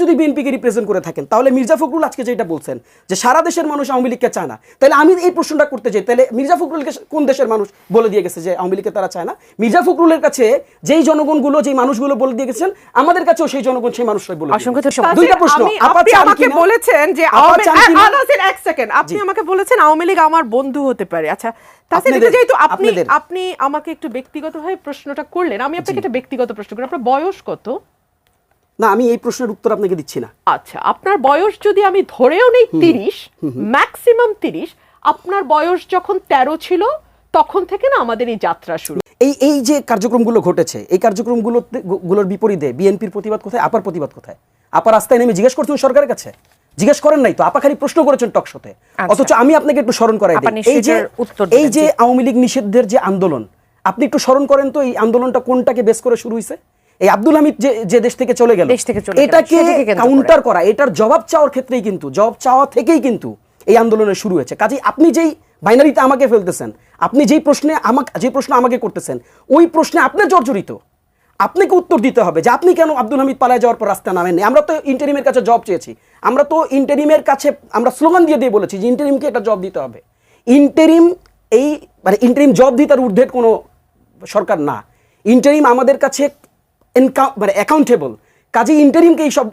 যদি বিএনপিকে রিপ্রেজেন্ট করে থাকেন তাহলে মির্জা ফখরুল আজকে যেটা বলছেন যে সারা দেশের মানুষ আওয়ামী লীগকে চায় না। তাহলে আমি এই প্রশ্নটা করতে চাই তাহলে মির্জা ফখরুলকে কোন দেশের মানুষ বলে দিয়ে গেছে যে আওয়ামী লীগকে তারা চায় না? মির্জা ফখরুলের কাছে যেই জনগণগুলো যেই মানুষগুলো বলে দিয়ে গেছেন আমাদের কাছেও সেই জনগণ সেই মানুষরাই বলে। দুইটা প্রশ্ন আপনি আমাকে বলেছেন যে এক সেকেন্ড আপনি আমাকে বলেছেন আওয়ামী লীগ আমার বন্ধু হতে পারে। আচ্ছা যেহেতু আপনি আপনি আমাকে একটু ব্যক্তিগত ব্যক্তিগতভাবে প্রশ্নটা করলেন আমি আপনাকে একটা ব্যক্তিগত প্রশ্ন করি। আপনার বয়স কত? না আমি এই প্রশ্নের উত্তর আপনাকে দিচ্ছি না। আচ্ছা আপনার বয়স যদি আমি ধরেও নেই তিরিশ ম্যাক্সিমাম তিরিশ আপনার বয়স যখন তেরো ছিল তখন থেকে না আমাদের এই যাত্রা শুরু। এই এই যে কার্যক্রমগুলো ঘটেছে এই কার্যক্রমগুলো গুলোর বিপরীতে বিএনপির প্রতিবাদ কোথায় আপার প্রতিবাদ কোথায়? আপা রাস্তায় নেমে জিজ্ঞেস করছেন সরকারের কাছে? জিজ্ঞেস করেন নাই তো আপা খালি প্রশ্ন করেছেন টকশোতে অথচ আমি আপনাকে একটু স্মরণ করাই দিই। এই যে উত্তর এই যে আওয়ামী লীগ নিষিদ্ধের যে আন্দোলন আপনি একটু স্মরণ করেন তো এই আন্দোলনটা কোনটাকে বেস করে শুরু হয়েছে এই আব্দুল হামিদ যে যে দেশ থেকে চলে গেল দেশ থেকে চলে এটাকে। কাউন্টার করা। এটার জবাব চাওয়ার ক্ষেত্রেই কিন্তু জবাব চাওয়া থেকেই কিন্তু এই আন্দোলনের শুরু হয়েছে। কাজেই আপনি যেই বাইনারিতে আমাকে ফেলতেছেন আপনি যেই প্রশ্নে আমাকে যে প্রশ্ন আমাকে করতেছেন ওই প্রশ্নে আপনি জর্জরিত। আপনাকে উত্তর দিতে হবে যে আপনি কেন আব্দুল হামিদ পালায় যাওয়ার পর রাস্তা নামেননি। আমরা তো ইন্টারিমের কাছে জব চেয়েছি। আমরা তো ইন্টারিমের কাছে আমরা স্লোগান দিয়ে দিয়ে বলেছি যে ইন্টারিমকে এটা জব দিতে হবে। ইন্টারিম এই মানে ইন্টারিম জব দিতে আর ঊর্ধ্বের কোনো সরকার না। ইন্টারিম আমাদের কাছে মানে অ্যাকাউন্টেবল কাজে ইন্টারিমকে এই সব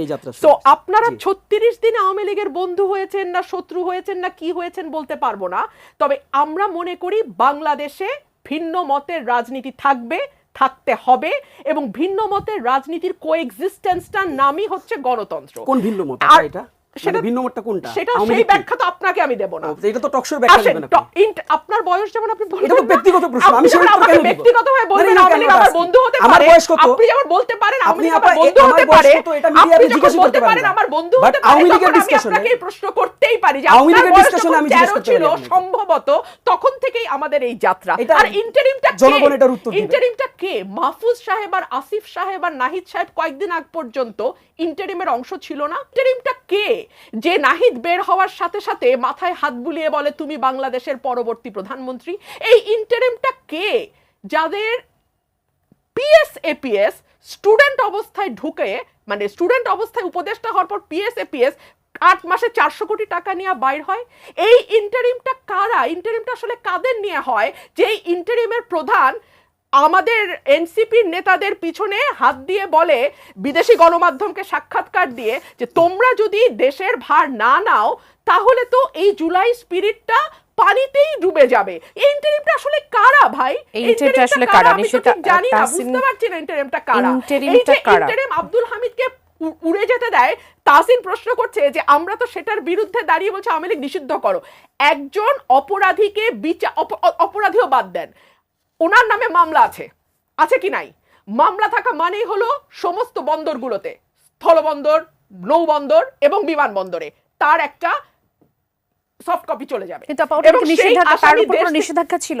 এই যাত্রা তো আপনারা ছত্রিশ দিন আওয়ামী লীগের বন্ধু হয়েছেন না শত্রু হয়েছেন না কি হয়েছেন বলতে পারব না। তবে আমরা মনে করি বাংলাদেশে ভিন্ন মতের রাজনীতি থাকবে থাকতে হবে এবং ভিন্ন মতের রাজনীতির কোএক্সিস্টেন্সটার নামই হচ্ছে গণতন্ত্র। কোন ভিন্ন মত? এটা? সেটা ভিন্ন মতটা কোনটা? সেটা সেই ব্যাখ্যা তো আপনাকে আমি দেব না। এটা তো টকশোর ব্যাখ্যা দেবেন আপনি। ট- ইন্ট- আপনার বয়স যেমন আপনি বললেন এটা তো ব্যক্তিগত প্রশ্ন, আমি সেটা উত্তর আমাকে কেন দিব? ব্যক্তিগতভাবে বলবেন আওয়ামী লীগ কেন আমার বন্ধু হতে আমার বয়স কত? আপনি যেমন বলতে পারেন আপনি আমার বন্ধু হতে পারে আপনি জিজ্ঞাসা করতে পারেন পারেন আমার বন্ধু হতে পারে আওয়ামী লীগের তখন আমি discussion এ- আপনাকে প্রশ্ন করতেই পারি যে আওয়ামী লীগের বয়স discussion এ যখন আমি জিজ্ঞেস 13 করতে ছিল সম্ভবত তখন থেকেই আমাদের এই যাত্রা। আর ইন্টারিমটা জনগণ এটার উত্তর দিবে। ইন্টারিমটা কে? মাহফুজ সাহেব আর আসিফ সাহেব আর নাহিদ সাহেব কয়েকদিন আগ পর্যন্ত ইন্টারিমের অংশ ছিল না। ইন্টারিমটা কে যে নাহিদ বের হওয়ার সাথে সাথে মাথায় হাত বুলিয়ে বলে, তুমি বাংলাদেশের পরবর্তী প্রধানমন্ত্রী। এই ইন্টারিমটা কে? যাদের পিএস এপিএস স্টুডেন্ট অবস্থায় ঢুকে মানে স্টুডেন্ট অবস্থায় উপদেষ্টা হওয়ার পর পিএস এপিএস আট মাসে চারশো কোটি টাকা নিয়ে বাইর হয়। এই ইন্টারিমটা কারা? ইন্টারিমটা আসলে কাদের নিয়ে হয়? যে ইন্টারিমের প্রধান আমাদের এনসিপির নেতাদের পিছনে হাত দিয়ে বলে বিদেশি গণমাধ্যমকে সাক্ষাৎকার দিয়ে যে তোমরা যদি দেশের ভার না নাও তাহলে তো এই জুলাই স্পিরিটটা পানিতেই ডুবে যাবে। ইন্টারিমটা আসলে কারা ভাই? interimটা আসলে কারা? আমি নিশ্চয়ই জানি না বুঝতে পারছি না ইন্টারিমটা কারা। যে কারা? ইন্টারিম আব্দুল হামিদকে উড়ে যেতে দেয় তাসিন প্রশ্ন করছে যে আমরা তো সেটার বিরুদ্ধে দাঁড়িয়ে বলছে আওয়ামী লীগ নিষিদ্ধ করো। একজন অপরাধীকে বিচার অপরাধীও বাদ দেন। ওনার নামে মামলা আছে। আছে কি নাই? মামলা থাকা মানেই হলো সমস্ত বন্দরগুলোতে। স্থলবন্দর নৌবন্দর এবং বিমানবন্দরে তার একটা সফট কপি চলে যাবে। কিন্তু নিষেধাজ্ঞা? তার উপর নিষেধাজ্ঞা ছিল?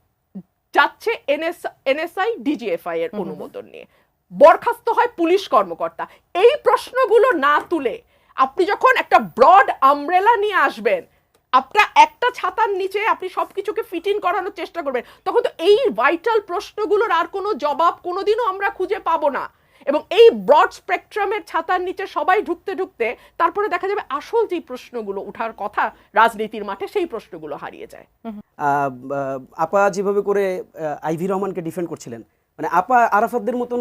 যাচ্ছে এনএস এনএসআই ডিজিএফআই এর অনুমোদন নিয়ে। বরখাস্ত হয় পুলিশ কর্মকর্তা। এই প্রশ্নগুলো না তুলে আপনি যখন একটা ব্রড আমব্রেলা নিয়ে আসবেন আপনার একটা ছাতার নিচে আপনি সবকিছুকে ফিট ইন করানোর চেষ্টা করবেন তখন তো এই ভাইটাল প্রশ্নগুলোর আর কোনো জবাব কোনোদিনও আমরা খুঁজে পাবো না। এবং এই ব্রড স্পেকট্রামের ছাতার নিচে সবাই ঢুকতে ঢুকতে তারপরে দেখা যাবে আসল যে প্রশ্নগুলো উঠার কথা রাজনীতির মাঠে, সেই প্রশ্নগুলো হারিয়ে যায়। আপা যেভাবে করে আইভি রহমানকে ডিফেন্ড করছিলেন মানে আপা আরাফাতদের মতন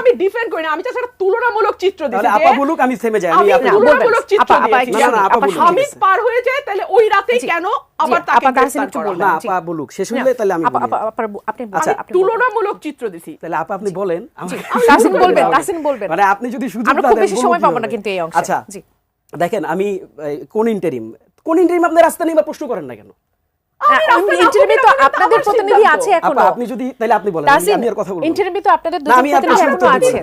আমি ডিফেন্ড করি না আমি একটা তুলনামূলক চিত্র তাহলে আপা বলুক আমি থেমে যাই আমি আমি তুলনামূলক চিত্র দিয়েছি। পার হয়ে যায় তাহলে ওই রাতেই কেন আবার তাকে গ্রেফতার করা না আপা বলুক শেষ হইলে তাহলে আমি আপা আপা আপা আপনি আচ্ছা, আপনি তুলনামূলক চিত্র দিছি। তাহলে আপা আপনি বলেন বলবেন তাসিন বলবেন। মানে আপনি যদি সুযোগ আমরা খুব বেশি সময় পাবো না কিন্তু এই অংশে। আচ্ছা জি। দেখেন আমি কোন ইন্টারিম কোন ইন্টারিম আপনি রাস্তা নিয়ে বা প্রশ্ন করেন না কেন? ইন্টারভিউ তো আপনাদের প্রতিনিধি আছে এখনও। আপনি যদি তাহলে আপনি বলেন আমি- আর কথা বলব ইন্টারভিউ তো আপনাদের দুজন প্রতিনিধি এখনও আছে। দিতে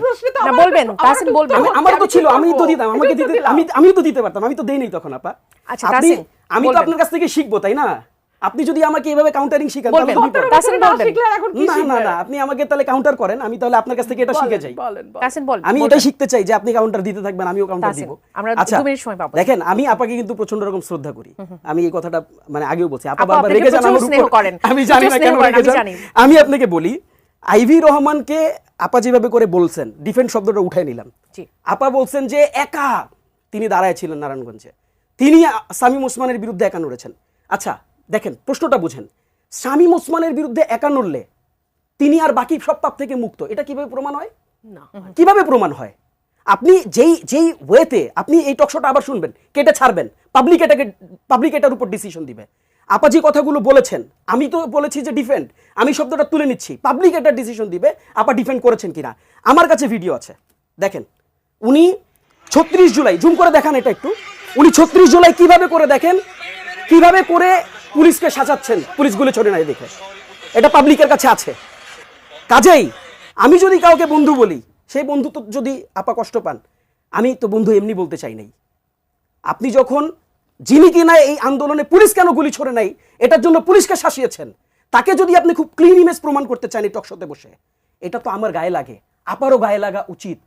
না বলবেন তাসিন বলবেন। আমি আমি- আমার তো ছিল আমি তো দিতাম আমাকে আমি দিতে দিলাম। আমি তো দিতে পারতাম আমি তো দেই নাই তখন আপা। আচ্ছা, তাসিন, আমি তো আপনার কাছ থেকে শিখব তাই না? আপনি যদি আমাকে এভাবে কাউন্টারিং শিখান তাহলে না বলবেন। এখন কি না না না আপনি আমাকে তাহলে কাউন্টার করেন আমি তাহলে আপনার কাছ থেকে এটা শিখে যাই। আমি। এটাই শিখতে চাই যে আপনি কাউন্টার দিতে থাকবেন আমিও কাউন্টার দিব। আমরা আচ্ছা দু মিনিট সময় পাবো। দেখেন আমি আপাকে কিন্তু প্রচণ্ড রকম শ্রদ্ধা করি। আমি এই কথাটা মানে আগেও বলছি আপা বারবার আপনাকে রেগে যান আমার উপর। করেন। আমি জানি না কেন রেগে যান আমি আপনাকে বলি আইভি রহমানকে আপা যেভাবে করে বলছেন ডিফেন্স শব্দটা উঠাই নিলাম। জি। আপা বলছেন যে একা। তিনি দাঁড়ায় ছিলেন নারায়ণগঞ্জে। তিনি সামিম ওসমানের বিরুদ্ধে একা নড়েছেন। আচ্ছা দেখেন প্রশ্নটা বুঝেন। শামীম ওসমানের বিরুদ্ধে একা নড়লে তিনি আর বাকি সব পাপ থেকে মুক্ত। এটা কীভাবে প্রমাণ হয়? না কীভাবে প্রমাণ হয়? আপনি যেই যেই ওয়েতে আপনি এই টকশোটা আবার শুনবেন কেটে ছাড়বেন পাবলিক এটাকে পাবলিক এটার উপর ডিসিশন দিবে। আপা যে কথাগুলো বলেছেন আমি তো বলেছি যে ডিফেন্ড আমি শব্দটা তুলে নিচ্ছি পাবলিক এটা ডিসিশন দিবে আপা ডিফেন্ড করেছেন কিনা। আমার কাছে ভিডিও আছে। দেখেন উনি ছত্রিশ জুলাই জুম করে দেখান এটা একটু উনি ছত্রিশ জুলাই কীভাবে করে দেখেন? কীভাবে করে পুলিশকে সাজাচ্ছেন। পুলিশগুলো ছড়ে নাই দেখে। এটা পাবলিকের কাছে আছে। কাজেই আমি যদি কাউকে বন্ধু বলি, সেই বন্ধু তো যদি আপা কষ্ট পান, আমি তো বন্ধু এমনি বলতে চাই নাই। আপনি যখন যিনি কিনা এই আন্দোলনে পুলিশ কেন গুলি ছড়ে নাই, এটার জন্য পুলিশকে শাসিয়েছেন, তাকে যদি আপনি খুব ক্লিন ইমেজ প্রমাণ করতে চান এই টকশোতে বসে, এটা তো আমার গায়ে লাগে। আপারও গায়ে লাগা উচিত।